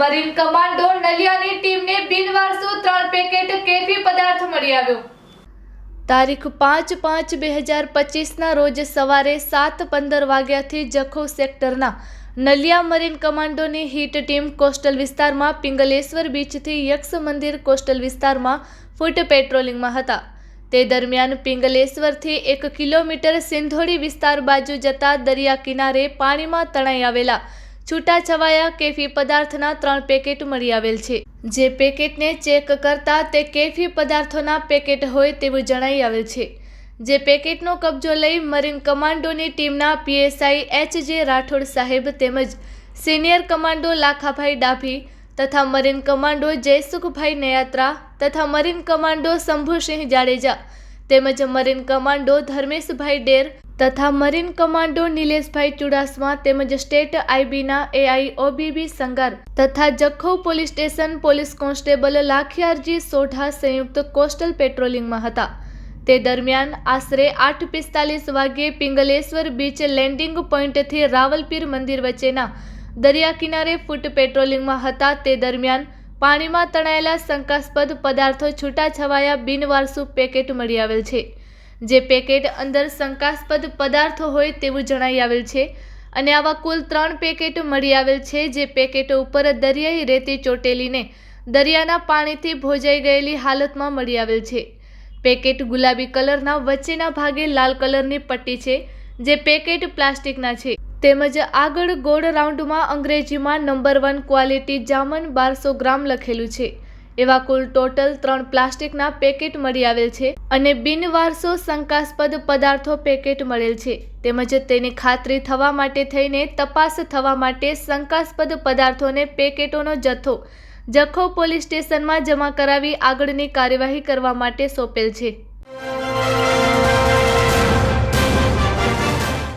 Marine commando નલિયાની ટીમને બિનવારસુ ત્રણ packet કેફી પદાર્થ મળી આવ્યો. તારીખ પાંચ પાંચ બે હજાર પચીસના રોજ સવારે સાત પંદર વાગ્યાથી જખો સેક્ટરના નલિયા મરીન કમાન્ડોની હિટ ટીમ કોસ્ટલ વિસ્તારમાં પિંગલેશ્વર બીચથી યક્ષ મંદિર કોસ્ટલ વિસ્તારમાં ફૂટ પેટ્રોલિંગમાં હતા. તે દરમિયાન પિંગલેશ્વરથી એક કિલોમીટર સિંધોડી વિસ્તાર બાજુ જતા દરિયા કિનારે પાણીમાં તણાઈ આવેલા છૂટાછવાયા કેફી પદાર્થના ત્રણ પેકેટ મળી આવેલ છે. જે પેકેટને ચેક કરતા તે કેફી પદાર્થોના પેકેટ હોય તેવું જણાઈ આવેલ છે. જે પેકેટનો કબજો લઈ મરીન કમાન્ડોની ટીમના પીએસઆઈ એચ જે રાઠોડ સાહેબ તેમજ સિનિયર કમાન્ડો લાખાભાઈ ડાભી તથા મરીન કમાન્ડો જયસુખભાઈ નયાત્રા તથા મરીન કમાન્ડો શંભુસિંહ જાડેજા તેમજ મરીન કમાન્ડો ધર્મેશભાઈ ડેર તથા મરીન કમાન્ડો નિલેશભાઈ ચુડાસમા તેમજ સ્ટેટ આઈબીના એઆઈ ઓબીબી સંગાર તથા Jakhau police station police constable Lakhiyarji Sodha સંયુક્ત કોસ્ટલ પેટ્રોલિંગમાં હતા. તે દરમિયાન આશરે આઠ પિસ્તાલીસ વાગ્યે પિંગલેશ્વર બીચ લેન્ડિંગ પોઈન્ટથી રાવલપીર મંદિર વચ્ચેના દરિયા કિનારે ફૂટ પેટ્રોલિંગમાં હતા. તે દરમિયાન પાણીમાં તણાયેલા શંકાસ્પદ પદાર્થો છૂટાછવાયા બિનવારસુ પેકેટ મળી આવેલ છે. જે પેકેટ અંદર શંકાસ્પદ પદાર્થો હોય તેવું જણાઈ આવેલ છે. અને આવા કુલ ત્રણ પેકેટ મળી આવેલ છે જે પેકેટો ઉપર દરિયાઈ રેતી ચોટેલીને દરિયાના પાણીથી ભોજાઈ ગયેલી હાલતમાં મળી આવેલ છે. પેકેટ ગુલાબી કલરના વચ્ચેના ભાગે લાલ કલરની પટ્ટી છે, જે પેકેટ પ્લાસ્ટિકના છે. તેમજ આગળ ગોળ રાઉન્ડમાં અંગ્રેજીમાં નંબર વન ક્વોલિટી જામન બારસો ગ્રામ લખેલું છે. એવા કુલ ટોટલ ત્રણ પ્લાસ્ટિકના પેકેટ મળી આવેલ છે અને બિનવારસો શંકાસ્પદ પદાર્થો પેકેટ મળેલ છે. તેમજ તેની ખાતરી થવા માટે થઈને તપાસ થવા માટે શંકાસ્પદ પદાર્થોને પેકેટોનો જથ્થો જખો પોલીસ સ્ટેશનમાં જમા કરાવી આગળની કાર્યવાહી કરવા માટે સોંપેલ છે.